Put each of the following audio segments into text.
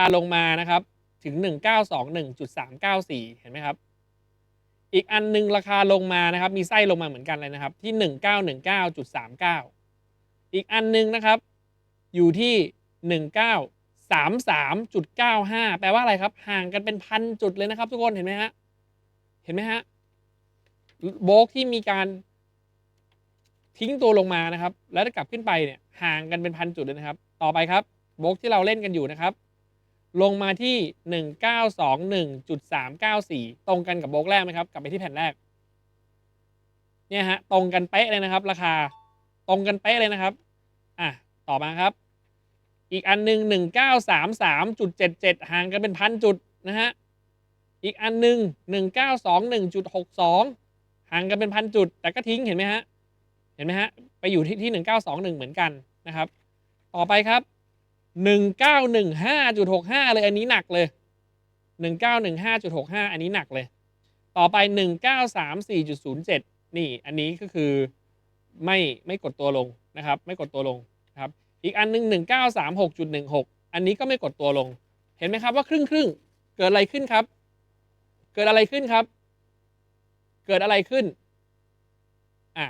าลงมานะครับถึง 1921.394 เห็นไหมครับ อีกอันหนึงราคาลงมานะครับ มีไส้ลงมาเหมือนกันเลยนะครับ ที่ 1919.39 อีกอันหนึงนะครับ อยู่ที่ 1933.95 แปลว่าอะไรครับ ห่างกันเป็นพันจุดเลยนะครับ ทุกคนเห็นไหมฮะ เห็นไหมฮะ โบกที่มีการทิ้งตัวลงมานะครับ แล้วกลับขึ้นไปเนี่ยห่างกันเป็นพันจุดเลยนะครับ ต่อไปครับ โบกที่เราเล่นกันอยู่นะครับ ลงมาที่ 1921.394 ตรงกันกับโบกแรกไหมครับ กลับไปที่แผ่นแรก เนี่ยฮะ ตรงกันเป๊ะเลยนะครับ ราคา ตรงกันเป๊ะเลยนะครับ อะ ต่อมาครับ อีกอันหนึ่ง1933.77 ห่างกันเป็นพันจุดนะฮะ อีกอันหนึ่ง1921.62 ห่างกันเป็นพันจุด แต่ก็ทิ้งเห็นไหมฮะ เห็นไหมฮะ ไปอยู่ที่ที่ 1921 เหมือนกันนะครับ ต่อไปครับ 1915.65 เลยอันนี้หนักเลย 1915.65 อันนี้หนักเลย ต่อไป 1934.07 นี่อันนี้ก็คือไม่ไม่กดตัวลงนะครับ ไม่กดตัวลงครับ อีกอันหนึง 1936.16 อันนี้ก็ไม่กดตัวลง เห็นไหมครับว่าครึ่งครึ่งเกิดอะไรขึ้นครับ เกิดอะไรขึ้นครับ เกิดอะไรขึ้นอะ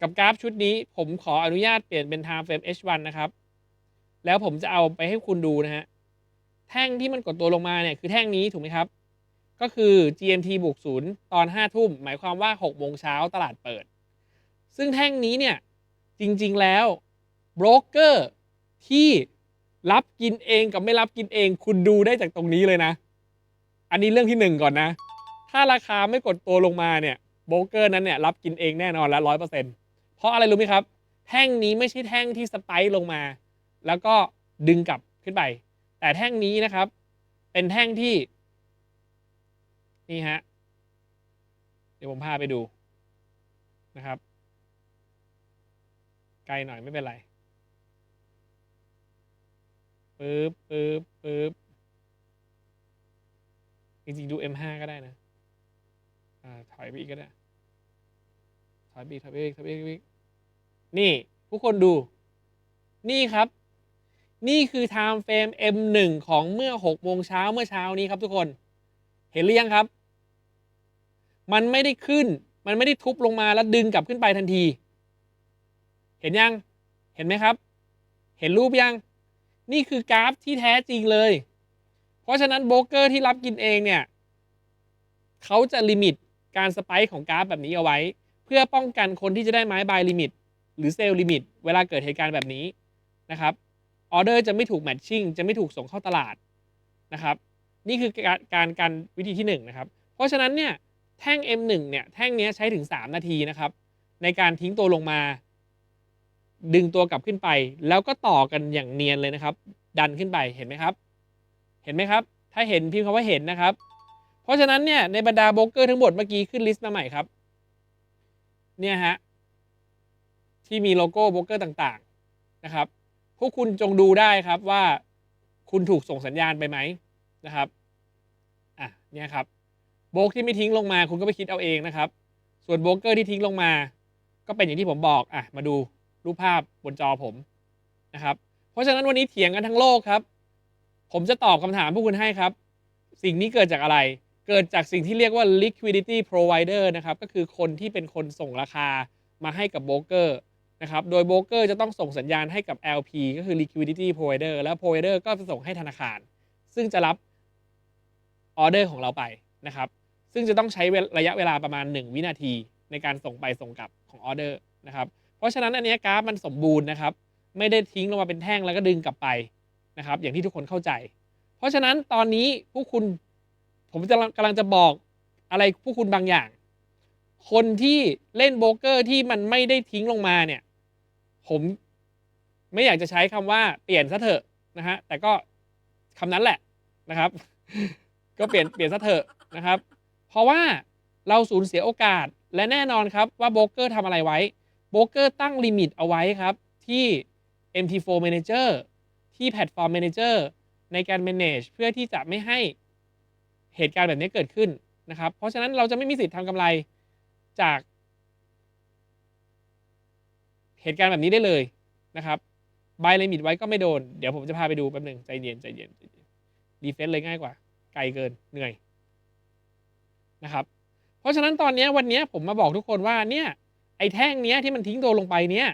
กับกราฟชุดนี้ผมขออนุญาตเปลี่ยนเป็น time frame H1 นะครับ แล้วผมจะเอาไปให้คุณดูนะฮะ แท่งที่มันกดตัวลงมาเนี่ยคือแท่งนี้ถูกไหมครับ ก็คือ GMT บวกศูนย์ตอน5ทุ่ม หมายความว่า6โมงเช้าตลาดเปิด ซึ่งแท่งนี้เนี่ย จริงๆแล้วโบรกเกอร์ที่รับกินเองกับไม่รับกินเอง คุณดูได้จากตรงนี้เลยนะ อันนี้เรื่องที่หนึ่งก่อนนะ ถ้าราคาไม่กดตัวลงมาเนี่ยโบรกเกอร์นั้นเนี่ยรับกินเองแน่นอนแล้วร้อยเปอร์เซ็นต์เพราะอะไรรู้ไหมครับ แท่งนี้ไม่ใช่แท่งที่สไปค์ลงมา แล้วก็ดึงกลับขึ้นไป แต่แท่งนี้นะครับ เป็นแท่งที่ นี่ฮะ เดี๋ยวผมพาไปดูนะครับ ไกลหน่อยไม่เป็นไรปึ๊บปึ๊บปึ๊บจริงๆดู M5 ก็ได้นะอ่าถอยไปอีกก็ได้ ถอยไปอีกถอยไปอีกถอยไปอีกนี่ทุกคนดู นี่ครับ นี่คือ time frame M1 ของเมื่อ6โมงเช้าเมื่อเช้านี้ครับทุกคน เห็นหรือยังครับ มันไม่ได้ขึ้น มันไม่ได้ทุบลงมาแล้วดึงกลับขึ้นไปทันที เห็นยัง เห็นไหมครับ เห็นรูปยัง นี่คือกราฟที่แท้จริงเลย เพราะฉะนั้นโบรกเกอร์ที่รับกินเองเนี่ย เขาจะลิมิตการสไปค์ของกราฟแบบนี้เอาไว้ เพื่อป้องกันคนที่จะได้ไม้บายลิมิต หรือเซลล์ลิมิต เวลาเกิดเหตุการณ์แบบนี้นะครับ ออเดอร์จะไม่ถูกแมทชิ่งจะไม่ถูกส่งเข้าตลาดนะครับ นี่คือการการการวิธีที่1นงนะครับ เพราะฉะนั้นเนี่ยแท่ง M1 เนี่ยแท่งนี้ใช้ถึง 3 นาทีนะครับ ในการทิ้งตัวลงมา ดึงตัวกลับขึ้นไป แล้วก็ต่อกันอย่างเนียนเลยนะครับ ดันขึ้นไปเห็นไหมครับ เห็นไหมครับ ถ้าเห็นพิมพ์คำว่าเห็นนะครับ เพราะฉะนั้นเนี่ยในบรรดาโบรกเกอร์ทั้งหมดเมื่อกี้ขึ้นลิสต์มาใหม่ครับเนี่ยฮะที่มีโลโก้โบรกเกอร์ต่างๆนะครับ พวกคุณจงดูได้ครับว่าคุณถูกส่งสัญญาณไปไหมนะครับ อะ เนี่ยครับ โบกที่ไม่ทิ้งลงมา คุณก็ไปคิดเอาเองนะครับ ส่วนโบรกเกอร์ที่ทิ้งลงมา ก็เป็นอย่างที่ผมบอก อะ มาดูรูปภาพบนจอผมนะครับ เพราะฉะนั้นวันนี้เถียงกันทั้งโลกครับ ผมจะตอบคำถามพวกคุณให้ครับ สิ่งนี้เกิดจากอะไร เกิดจากสิ่งที่เรียกว่า liquidity provider นะครับ ก็คือคนที่เป็นคนส่งราคามาให้กับโบรกเกอร์ นะครับ โดยโบรกเกอร์จะต้องส่งสัญญาณให้กับ LP ก็คือ liquidity provider แล้ว provider ก็จะส่งให้ธนาคาร ซึ่งจะรับออเดอร์ของเราไปนะครับ ซึ่งจะต้องใช้ระยะเวลาประมาณ 1 วินาทีในการส่งไปส่งกลับของออเดอร์นะครับ เพราะฉะนั้นอันนี้กราฟมันสมบูรณ์นะครับ ไม่ได้ทิ้งลงมาเป็นแท่งแล้วก็ดึงกลับไปนะครับ อย่างที่ทุกคนเข้าใจ เพราะฉะนั้นตอนนี้พวกคุณผมจะกำลังจะบอกอะไรพวกคุณบางอย่าง คนที่เล่นโบรกเกอร์ที่มันไม่ได้ทิ้งลงมาเนี่ย ผมไม่อยากจะใช้คำว่าเปลี่ยนซะเถอะนะฮะแต่ก็คำนั้นแหละนะครับ ก็เปลี่ยนเปลี่ยนซะเถอะนะครับ เพราะว่าเราสูญเสียโอกาสและแน่นอนครับว่าโบรกเกอร์ทำอะไรไว้โบรกเกอร์ตั้งลิมิตเอาไว้ครับ ที่ MT4 Manager ที่ Platform Manager ในการ manage เพื่อที่จะไม่ให้เหตุการณ์แบบนี้เกิดขึ้นนะครับ เพราะฉะนั้นเราจะไม่มีสิทธิ์ทำกำไรจาก เหตุการณ์แบบนี้ได้เลยนะครับบายลิมิตไว้ก็ไม่โดน เดี๋ยวผมจะพาไปดูแป๊บหนึ่งใจเย็นใจเย็นใจเย็นรีเลยง่ายกว่า ไกลเกินเหนื่อยนะครับ เพราะฉะนั้นตอนนี้วันนี้ผมมาบอกทุกคนว่าเนี่ยไอ้แท่งเนี้ยที่มันทิ้งตัวลงไปเนี่ย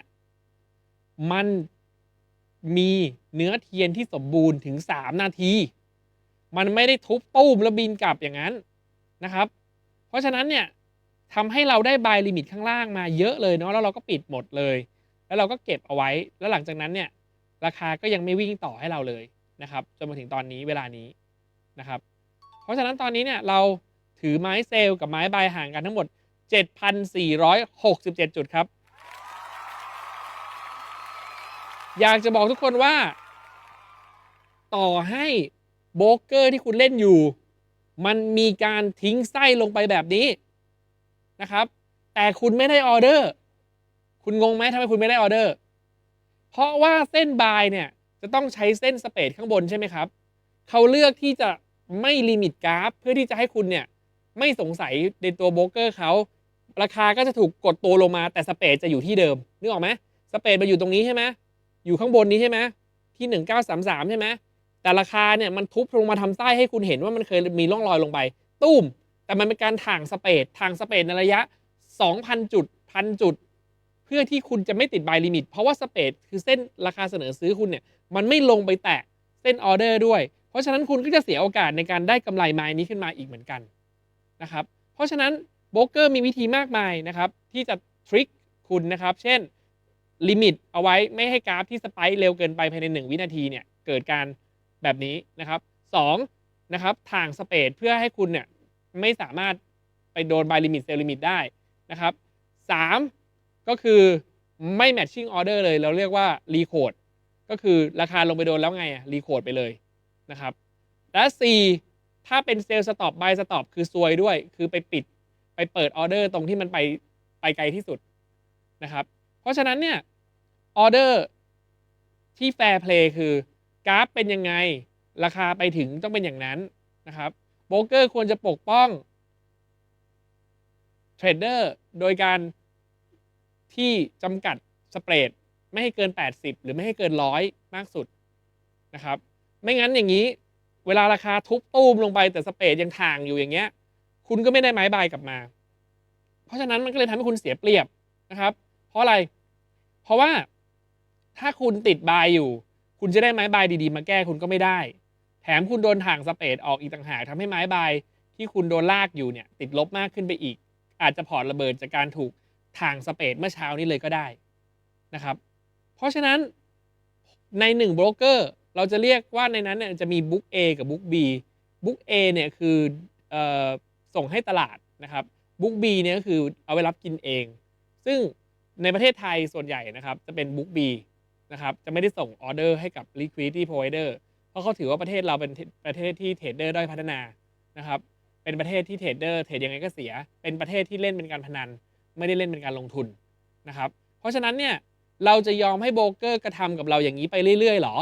มันมีเนื้อเทียนที่สมบูรณ์ถึง 3 นาที มันไม่ได้ทุบตู้มแล้วบินกลับอย่างนั้นนะครับ เพราะฉะนั้นเนี่ยทำให้เราได้บายลิมิตข้างล่างมาเยอะเลยเนาะแล้วเราก็ปิดหมดเลย แล้วเราก็เก็บเอาไว้ แล้วหลังจากนั้นเนี่ยราคาก็ยังไม่วิ่งต่อให้เราเลยนะครับจนมาถึงตอนนี้เวลานี้นะครับ เพราะฉะนั้นตอนนี้เนี่ยเราถือไม้เซลล์กับไม้บายห่างกันทั้งหมด 7,467 จุดครับ อยากจะบอกทุกคนว่า ต่อให้โบรกเกอร์ที่คุณเล่นอยู่ มันมีการทิ้งไส้ลงไปแบบนี้นะครับ แต่คุณไม่ได้ออเดอร์ คุณงงไหมทำไมคุณไม่ได้ออเดอร์ เพราะว่าเส้นบายเนี่ยจะต้องใช้เส้นสเปดข้างบนใช่ไหมครับ เขาเลือกที่จะไม่ลิมิตกราฟ เพื่อที่จะให้คุณเนี่ยไม่สงสัยในตัวโบรกเกอร์เขา ราคาก็จะถูกกดตัวลงมาแต่สเปดจะอยู่ที่เดิมนึกออกไหมสเปดมาอยู่ตรงนี้ใช่ไหมอยู่ข้างบนนี้ใช่ไหมที่ 1933 ใช่ไหมแต่ราคาเนี่ยมันทุบลงมาทำไส้ให้คุณเห็นว่ามันเคยมีร่องรอยลงไป ตุ้ม แต่มันเป็นการถ่างสเปดถ่างสเปดในระยะ 2,000 จุดพันจุด เพื่อที่คุณจะไม่ติดบายลิมิต เพราะว่าสเปดคือเส้นราคาเสนอซื้อคุณเนี่ยมันไม่ลงไปแตะเส้นออเดอร์ด้วย เพราะฉะนั้นคุณก็จะเสียโอกาสในการได้กำไรไม้นี้ขึ้นมาอีกเหมือนกันนะครับเพราะฉะนั้นโบรกเกอร์มีวิธีมากมายนะครับที่จะทริคคุณนะครับ เช่นลิมิตเอาไว้ไม่ให้กราฟที่สไปค์เร็วเกินไปภายใน 1 วินาทีเนี่ยเกิดการแบบนี้นะครับสองนะครับถ่างสเปดเพื่อให้คุณเนี่ยไม่สามารถไปโดนบายลิมิตเซลลิมิตได้นะครับสาม ก็คือไม่แมทชิ่งออเดอร์เลย เราเรียกว่ารีโคดก็คือราคาลงไปโดนแล้วไงอะรีโคดไปเลยนะครับ และ 4 ถ้าเป็นเซลล์สต็อปบายสต็อปคือซวยด้วย คือไปปิดไปเปิดออเดอร์ตรงที่มันไปไปไกลที่สุดนะครับ เพราะฉะนั้นเนี่ยออเดอร์ที่แฟร์เพลย์คือกราฟเป็นยังไง ราคาไปถึงต้องเป็นอย่างนั้นนะครับโบรกเกอร์ควรจะปกป้องเทรดเดอร์โดยการ ที่จำกัดสเปรดไม่ให้เกิน 80 หรือไม่ให้เกินร้อยมากสุดนะครับ ไม่งั้นอย่างนี้ เวลาราคาทุบตู้มลงไปแต่สเปรดยังถ่างอยู่อย่างเงี้ย คุณก็ไม่ได้ไม้บายกลับมา เพราะฉะนั้นมันก็เลยทำให้คุณเสียเปรียบนะครับ เพราะอะไร เพราะว่าถ้าคุณติดบายอยู่ คุณจะได้ไม้บายดีๆ มาแก้คุณก็ไม่ได้ แถมคุณโดนถ่างสเปรดออกอีกต่างหากทำให้ไม้บายที่คุณโดนลากอยู่เนี่ยติดลบมากขึ้นไปอีก อาจจะพอร์ตระเบิดจากการถูก ถ่างสเปดเมื่อเช้านี้เลยก็ได้นะครับ เพราะฉะนั้นในหนึ่งโบรกเกอร์เราจะเรียกว่าในนั้นเนี่ยจะมีบุ๊ก A กับบุ๊ก B บุ๊ก A เนี่ยคือออส่งให้ตลาดนะครับบุ๊ก B เนี่ยก็คือเอาไว้รับกินเอง ซึ่งในประเทศไทยส่วนใหญ่นะครับจะเป็นบุ๊ก B นะครับจะไม่ได้ส่งออเดอร์ให้กับ liquidity provider เพราะเขาถือว่าประเทศเราเป็นประเทศที่เทรดเดอร์ด้อยพัฒนานะครับเป็นประเทศที่เทรดเดอร์เทรดยังไงก็เสีย เป็นประเทศที่เล่นเป็นการพนัน ไม่ได้เล่นเป็นการลงทุนนะครับ เพราะฉะนั้นเนี่ยเราจะยอมให้โบรกเกอร์กระทำกับเราอย่างนี้ไปเรื่อยๆหรอ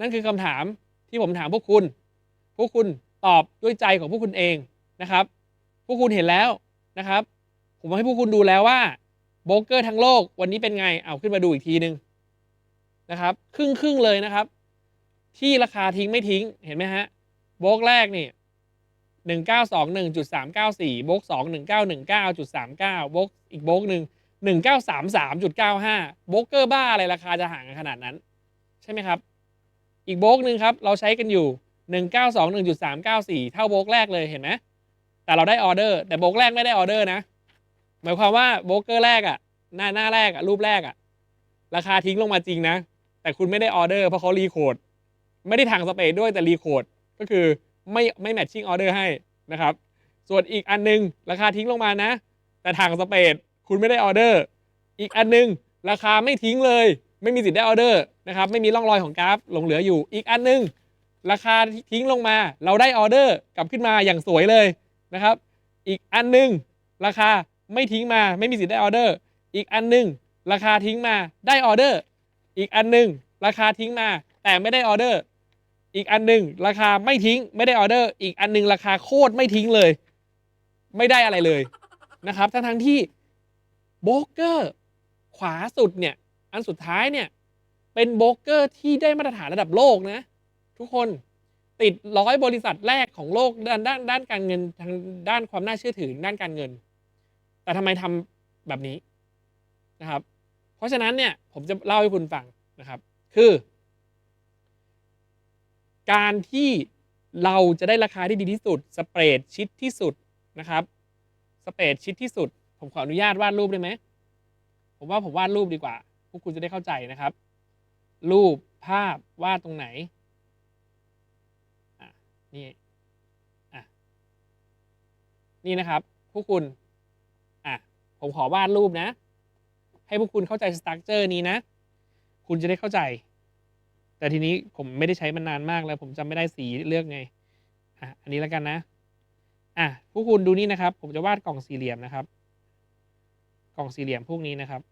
นั่นคือคำถามที่ผมถามพวกคุณ พวกคุณตอบด้วยใจของพวกคุณเองนะครับ พวกคุณเห็นแล้วนะครับ ผมให้พวกคุณดูแล้วว่าโบรกเกอร์ทั้งโลกวันนี้เป็นไง เอาขึ้นมาดูอีกทีหนึ่งนะครับ ครึ่งครึ่งๆเลยนะครับ ที่ราคาทิ้งไม่ทิ้งเห็นไหมฮะโบรกแรกนี่ หนึ่งเก้าสองหนึ่งจุดสามเก้าสี่โบรกสองหนึ่งเก้าหนึ่งเก้าจุดสามเก้าโบรกอีกบรกหนึ่งหนึ่งเก้าสามสามจุดเก้าห้าโบรกเกอร์บ้าอะไรราคาจะห่างกันขนาดนั้น ใช่ไหมครับ อีกบรกหนึ่งครับ เราใช้กันอยู่หนึ่งเก้าสองหนึ่งจุดสามเก้าสี่เท่าโบรกแรกเลยเห็นไหมแต่เราได้ออเดอร์ แต่โบรกแรกไม่ได้ออเดอร์นะ หมายความว่าโบรกเกอร์แรกอะหน้าหน้าแรกอะรูปแรกอะราคาทิ้งลงมาจริงนะ แต่คุณไม่ได้ออเดอร์เพราะเขารีโคดไม่ได้ทางสเปรดด้วยแต่รีโคดก็คือ ไม่ไม่แมทชิ่งออเดอร์ให้นะครับ ส่วนอีกอันหนึง ราคาทิ้งลงมานะ แต่ทางสเปดคุณไม่ได้ออเดอร์ อีกอันหนึง ราคาไม่ทิ้งเลย ไม่มีสิทธิ์ได้ออเดอร์นะครับไม่มีร่องรอยของกราฟหลงเหลืออยู่ อีกอันหนึง ราคาทิ้งลงมา เราได้ออเดอร์กลับขึ้นมาอย่างสวยเลยนะครับ อีกอันหนึง ราคาไม่ทิ้งมา ไม่มีสิทธิ์ได้ออเดอร์ อีกอันหนึง ราคาทิ้งมาได้ออเดอร์ อีกอันหนึง ราคาทิ้งมา แต่ไม่ได้ออเดอร์ อีกอันหนึ่งราคาไม่ทิ้งไม่ได้ออเดอร์ อีกอันหนึ่งราคาโคตรไม่ทิ้งเลย ไม่ได้อะไรเลยนะครับทั้งทั้งๆที่โบรกเกอร์ขวาสุดเนี่ยอันสุดท้ายเนี่ยเป็นโบรกเกอร์ที่ได้มาตรฐานระดับโลกนะ ทุกคนติดร้อยบริษัทแรกของโลกด้านด้านด้านการเงินทางด้านความน่าเชื่อถือด้านการเงิน แต่ทำไมทำแบบนี้นะครับ เพราะฉะนั้นเนี่ยผมจะเล่าให้คุณฟังนะครับ คือ การที่เราจะได้ราคาที่ดีที่สุด สเปรดชิดที่สุดนะครับ สเปรดชิดที่สุด ผมขออนุญาตวาดรูปได้ไหม ผมว่าผมวาดรูปดีกว่า พวกคุณจะได้เข้าใจนะครับ รูปภาพวาดตรงไหน อะ นี่ อะ นี่นะครับ พวกคุณ อะ ผมขอวาดรูปนะ ให้พวกคุณเข้าใจสตรัคเจอร์นี้นะ คุณจะได้เข้าใจ แต่ทีนี้ผมไม่ได้ใช้มันนานมากแล้ว ผมจำไม่ได้สีเลือกไง อะ อันนี้แล้วกันนะ อะพวกคุณดูนี่นะครับ ผมจะวาดกล่องสี่เหลี่ยมนะครับ กล่องสี่เหลี่ยมพวกนี้นะครับ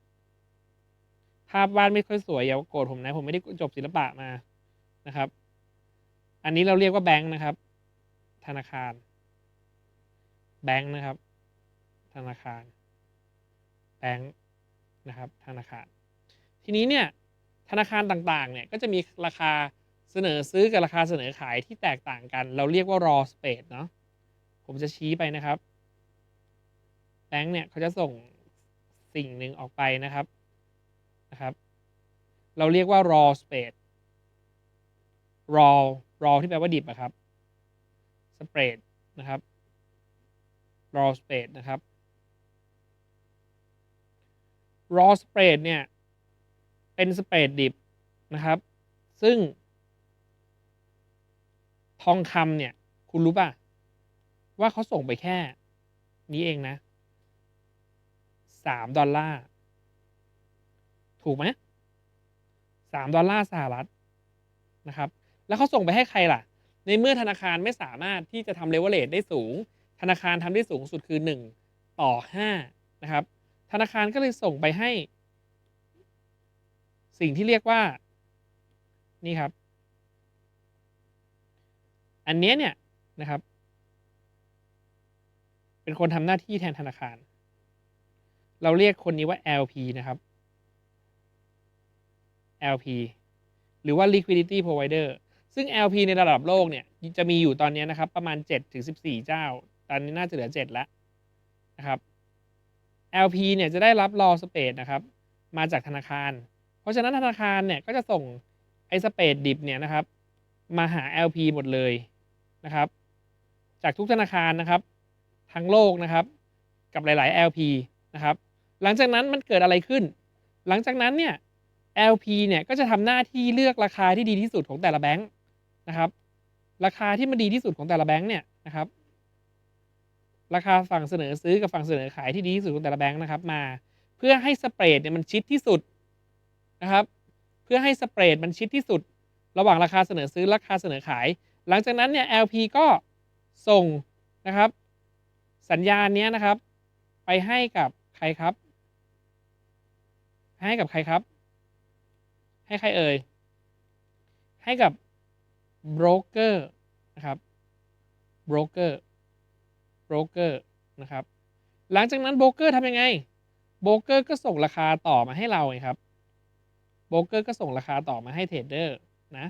ภาพวาดไม่ค่อยสวยอย่าโกรธผมนะ ผมไม่ได้จบศิลปะมานะครับ อันนี้เราเรียกว่าแบงค์นะครับ ธนาคาร แบงค์นะครับ ธนาคาร แบงค์นะครับ ธนาคาร ทีนี้เนี่ย ธนาคารต่างๆ เนี่ยก็จะมีราคาเสนอซื้อกับราคาเสนอขายที่แตกต่างกัน เราเรียกว่า raw space เนาะผมจะชี้ไปนะครับแบงค์เนี่ยเขาจะส่งสิ่งหนึ่งออกไปนะครับนะครับ เราเรียกว่า raw space raw raw ที่แปลว่าดิบอะครับ spread นะครับ raw space นะครับ raw spread เนี่ย เป็นสเปดดิบนะครับ ซึ่ง ทองคำเนี่ย คุณรู้ป่ะ ว่าเขาส่งไปแค่ นี้เองนะสามดอลลาร์ ถูกไหมสามดอลลาร์สหรัฐนะครับ แล้วเขาส่งไปให้ใครล่ะ ในเมื่อธนาคารไม่สามารถที่จะทำเลเวลเลทได้สูง ธนาคารทำได้สูงสุดคือ1ต่อ5นะครับ ธนาคารก็เลยส่งไปให้ สิ่งที่เรียกว่า นี่ครับ อันนี้เนี่ยนะครับ เป็นคนทำหน้าที่แทนธนาคาร เราเรียกคนนี้ว่า LP นะครับ LP หรือว่า liquidity provider ซึ่ง LP ในระดับโลกเนี่ย จะมีอยู่ตอนนี้นะครับ ประมาณ7ถึง14 เจ้า ตอนนี้น่าจะเหลือ 7 แล้วนะครับ LP เนี่ยจะได้รับ raw space นะครับ มาจากธนาคาร ราะฉะนั้นธนาคารเนี่ยก็จะส่งไอ้สเปดดิบเนี่ยนะครับ มาหา LP หมดเลยนะครับ จากทุกธนาคารนะครับ ทั้งโลกนะครับ กับหลาย ๆ LP นะครับ หลังจากนั้นมันเกิดอะไรขึ้น หลังจากนั้นเนี่ย LP เนี่ยก็จะทำหน้าที่เลือกราคาที่ดีที่สุดของแต่ละแบงค์นะครับ ราคาที่มันดีที่สุดของแต่ละแบงค์เนี่ยนะครับ ราคาฝั่งเสนอซื้อกับฝั่งเสนอขายที่ดีที่สุดของแต่ละแบงค์นะครับ มา เพื่อให้สเปรดเนี่ยมันชิดที่สุด นะครับ เพื่อให้สเปรดมันชิดที่สุด ระหว่างราคาเสนอซื้อราคาเสนอขาย หลังจากนั้นเนี่ย LP ก็ส่งนะครับ สัญญาณเนี้ยนะครับ ไปให้กับใครครับ ให้กับใครครับ ให้ใครเอ่ย ให้กับโบรกเกอร์นะครับโบรกเกอร์โบรกเกอร์นะครับ หลังจากนั้นโบรกเกอร์ทำยังไงโบรกเกอร์ก็ส่งราคาต่อมาให้เราครับ โบรกเกอร์ก็ส่งราคาต่อมาให้เทรดเดอร์นะ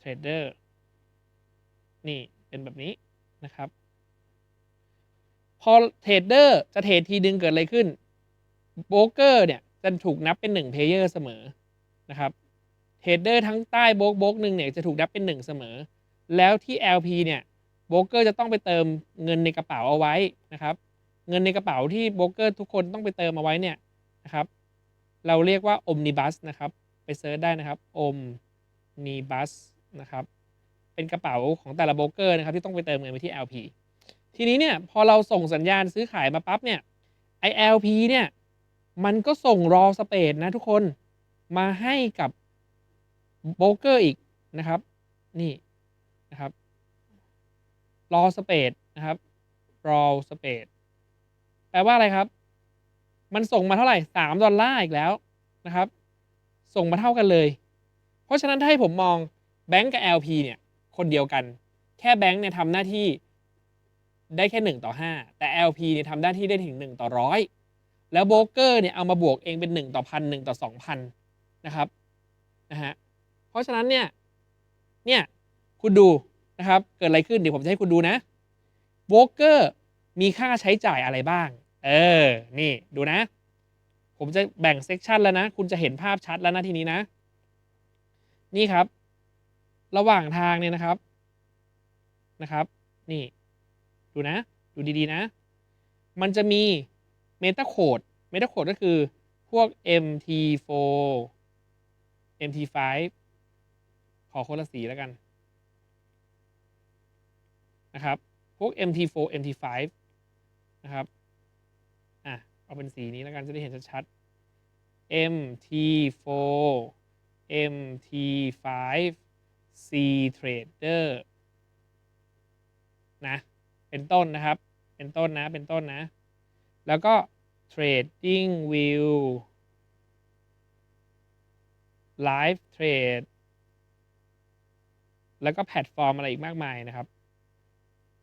เทรดเดอร์นี่เป็นแบบนี้นะครับ พอเทรดเดอร์จะเทรดทีดึงเกิดอะไรขึ้นโบรกเกอร์เนี่ยจะถูกนับเป็นหนึ่งเพลเยอร์เสมอนะครับเทรดเดอร์ทั้งใต้โบรกโบรกหนึ่งเนี่ยจะถูกนับเป็นหนึ่งเสมอ แล้วที่ LP เนี่ยโบรกเกอร์จะต้องไปเติมเงินในกระเป๋าเอาไว้นะครับ เงินในกระเป๋าที่โบรกเกอร์ทุกคนต้องไปเติมเอาไว้เนี่ยนะครับ เราเรียกว่า Omnibus นะครับ ไปเซิร์ชได้นะครับ Omnibus นะครับ เป็นกระเป๋าของแต่ละโบรกเกอร์นะครับที่ต้องไปเติมเงินไปที่ LP ทีนี้เนี่ยพอเราส่งสัญญาณซื้อขายมาปั๊บเนี่ยไอ LP เนี่ยมันก็ส่งรอสเปดนะทุกคนมาให้กับโบรกเกอร์อีกนะครับ นี่นะครับรอสเปดนะครับรอสเปดแปลว่าอะไรครับ มันส่งมาเท่าไหร่สามดอลลาร์อีกแล้วนะครับ ส่งมาเท่ากันเลย เพราะฉะนั้นถ้าให้ผมมองแบงก์กับ LP เนี่ยคนเดียวกัน แค่แบงก์เนี่ยทำหน้าที่ได้แค่ 1 ต่อ 5 แต่ LP เนี่ยทำหน้าที่ได้ถึง 1 ต่อร้อยแล้วโบรกเกอร์เนี่ยเอามาบวกเองเป็น 1 ต่อพันหต่อ 2,000 นะครับนะฮะเพราะฉะนั้นเนี่ยเนี่ยคุณดูนะครับเกิดอะไรขึ้นเดี๋ยวผมจะให้คุณดูนะโบรกเกอร์มีค่าใช้จ่ายอะไรบ้าง เออ นี่ดูนะ ผมจะแบ่งเซกชันแล้วนะ คุณจะเห็นภาพชัดแล้วนะทีนี้นะ นี่ครับ ระหว่างทางเนี่ยนะครับ นะครับ นี่ ดูนะ ดูดีๆนะ มันจะมีเมตาโคดเมตาโคดก็คือพวก MT4 MT5 ขอคนละสีแล้วกัน นะครับ พวก MT4 MT5 นะครับ เอาเป็นสีนี้แล้วกันจะได้เห็นชัดๆ MT4 MT5 C Trader นะเป็นต้นนะครับ เป็นต้นนะ เป็นต้นนะ แล้วก็ Trading View Live Trade แล้วก็แพลตฟอร์มอะไรอีกมากมายนะครับ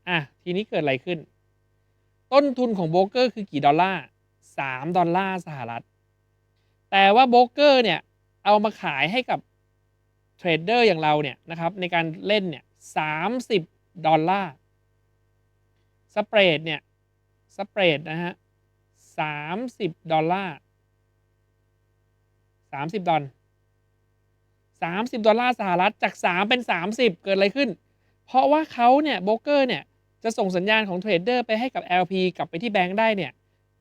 อะ ทีนี้เกิดอะไรขึ้น ต้นทุนของโบรกเกอร์คือกี่ดอลลาร์ 3 ดอลลาร์สหรัฐ แต่ว่าโบรกเกอร์เนี่ย เอามาขายให้กับเทรดเดอร์อย่างเราเนี่ยนะครับในการเล่นเนี่ย30ดอลลาร์ สเปรดเนี่ยสเปรดนะฮะ30ดอลลาร์30ดอล30ดอลลาร์สหรัฐจาก3เป็น30เกิดอะไรขึ้น เพราะว่าเขาเนี่ยโบรกเกอร์เนี่ยจะส่งสัญญาณของเทรดเดอร์ไปให้กับ LP กลับไปที่แบงค์ได้เนี่ย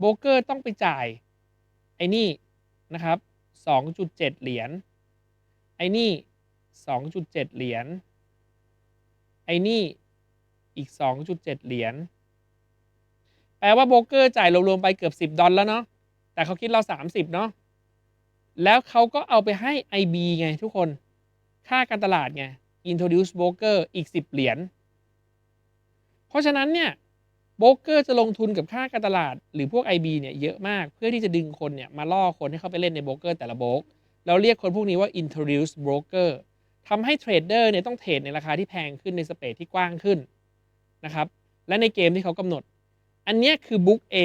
โบรกเกอร์ต้องไปจ่ายไอ้นี่นะครับ 2.7 เหรียญ ไอ้นี่ 2.7 เหรียญ ไอ้นี่อีก 2.7 เหรียญ แปลว่าโบรกเกอร์จ่ายรวมๆไปเกือบ 10 ดอลแล้วเนาะ แต่เขาคิดเรา 30 เนาะ แล้วเขาก็เอาไปให้ IB ไงทุกคน ค่าการตลาดไง introduce broker อีก 10 เหรียญ เพราะฉะนั้นเนี่ย โบรกเกอร์จะลงทุนกับค่าการตลาด หรือพวก IB เนี่ยเยอะมากเพื่อที่จะดึงคนเนี่ยมาล่อคนให้เข้าไปเล่นในโบรกเกอร์แต่ละโบรกเราเรียกคนพวกนี้ว่า introduce broker ทำให้เทรดเดอร์เนี่ยต้องเทรดในราคาที่แพงขึ้นในสเปซที่กว้างขึ้นนะครับและในเกมที่เขากำหนด อันนี้คือบุ๊ก A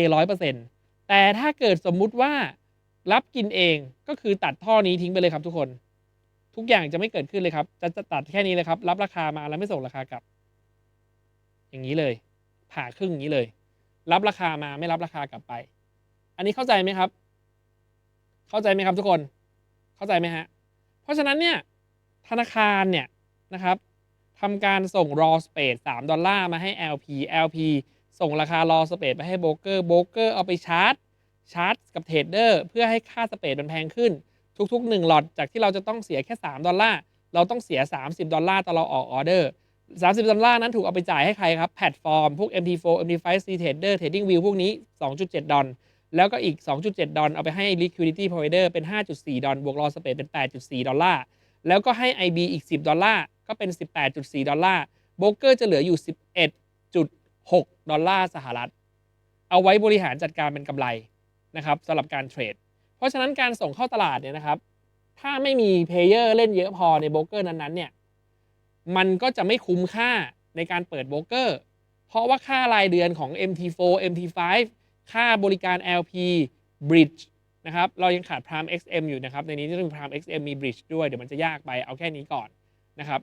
100%แต่ถ้าเกิดสมมุติว่ารับกินเองก็คือตัดท่อนี้ทิ้งไปเลยครับทุกคน ทุกอย่างจะไม่เกิดขึ้นเลยครับ จะจะตัดแค่นี้เลยครับ รับราคามาแล้วไม่ส่งราคากลับ อย่างนี้เลย ผ่าครึ่งอย่างนี้เลย รับราคามาไม่รับราคากลับไป อันนี้เข้าใจไหมครับ เข้าใจไหมครับทุกคนเข้าใจไหมฮะเพราะฉะนั้นเนี่ยธนาคารเนี่ยนะครับทำการส่ง raw space 3 ดอลลาร์มาให้ LP LP ส่งราคา raw space ไปให้โบรกเกอร์โบรกเกอร์เอาไปชาร์จชาร์จกับเทรดเดอร์เพื่อให้ค่าสเปซมันแพงขึ้น ทุกๆ1หลอดจากที่เราจะต้องเสียแค่ 3 ดอลลาร์ เราต้องเสีย 30 ดอลลาร์ตอนเราออกออเดอร์ 30 ดอลลาร์นั้นถูกเอาไปจ่ายให้ใครครับ แพลตฟอร์ม พวก MT4 MT5 C Trader Trading View พวกนี้ 2.7 ดอลแล้วก็อีก 2.7 ดอลเอาไปให้ Liquidity Provider เป็น 5.4 ดอลบวก raw space เป็น 8.4 ดอลลาร์แล้วก็ให้ IB อีก 10 ดอลลาร์ก็เป็น 18.4 ดอลลาร์โบรกเกอร์จะเหลืออยู่ 11.6 ดอลลาร์สหรัฐ เอาไว้บริหารจัดการเป็นกำไรนะครับสำหรับการเทรด เพราะฉะนั้นการส่งเข้าตลาดเนี่ยนะครับ ถ้าไม่มีเพลเยอร์เล่นเยอะพอในโบรกเกอร์นั้นๆเนี่ย มันก็จะไม่คุ้มค่าในการเปิดโบรกเกอร์ เพราะว่าค่ารายเดือนของ MT4 MT5 ค่าบริการ LP Bridge นะครับ เรายังขาด Prime XM อยู่นะครับ ในนี้จะมี Prime XM มี Bridge ด้วย เดี๋ยวมันจะยากไป เอาแค่นี้ก่อนนะครับ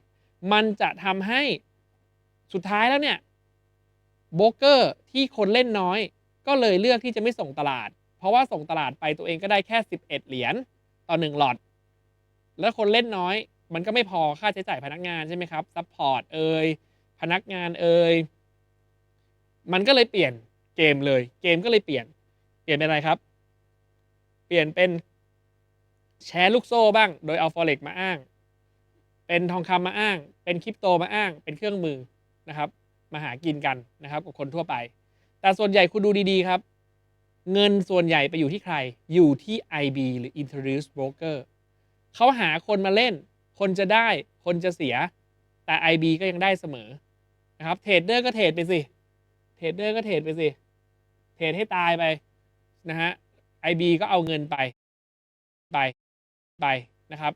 มันจะทำให้สุดท้ายแล้วเนี่ยโบรกเกอร์ที่คนเล่นน้อย ก็เลยเลือกที่จะไม่ส่งตลาด เพราะว่าส่งตลาดไปตัวเองก็ได้แค่ 11 เหรียญต่อ 1 หลอด แล้วคนเล่นน้อย มันก็ไม่พอค่าใช้จ่ายพนักงานใช่ไหมครับซัพพอร์ตเอ่ยพนักงานเอ่ยมันก็เลยเปลี่ยนเกมเลย เกมก็เลยเปลี่ยน เปลี่ยนเป็นอะไรครับ เปลี่ยนเป็นแชร์ลูกโซ่บ้าง โดยเอาฟอเร็กมาอ้าง เป็นทองคำมาอ้าง เป็นคริปโตมาอ้าง เป็นเครื่องมือนะครับ มาหากินกันนะครับกับคนทั่วไป แต่ส่วนใหญ่คุณดูดีๆครับ เงินส่วนใหญ่ไปอยู่ที่ใคร อยู่ที่ IB หรือ Introduce Broker เขาหาคนมาเล่น คนจะได้คนจะเสีย แต่ IB ก็ยังได้เสมอนะครับเทรดเดอร์ก็เทรดไปสิเทรดเดอร์ก็เทรดไปสิเทรดให้ตายไปนะฮะ IB ก็เอาเงินไปไปไปนะครับ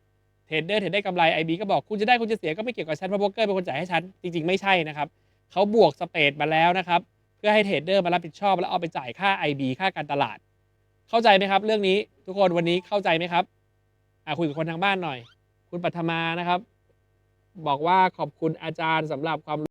เทรดเดอร์เทรดได้กำไร IB ก็บอกคุณจะได้คุณจะเสียก็ไม่เกี่ยวกับฉันเพราะโบรกเกอร์เป็นคนจ่ายให้ฉันจริงๆ ไม่ใช่นะครับเขาบวกสเปดมาแล้วนะครับ เพื่อให้เทรดเดอร์มารับผิดชอบแล้วเอาไปจ่ายค่า IB ค่าการตลาด เข้าใจไหมครับ เรื่องนี้ทุกคนวันนี้เข้าใจไหมครับอ่าคุยกับคนทางบ้านหน่อย คุณปัทมานะครับ บอกว่าขอบคุณอาจารย์สำหรับความ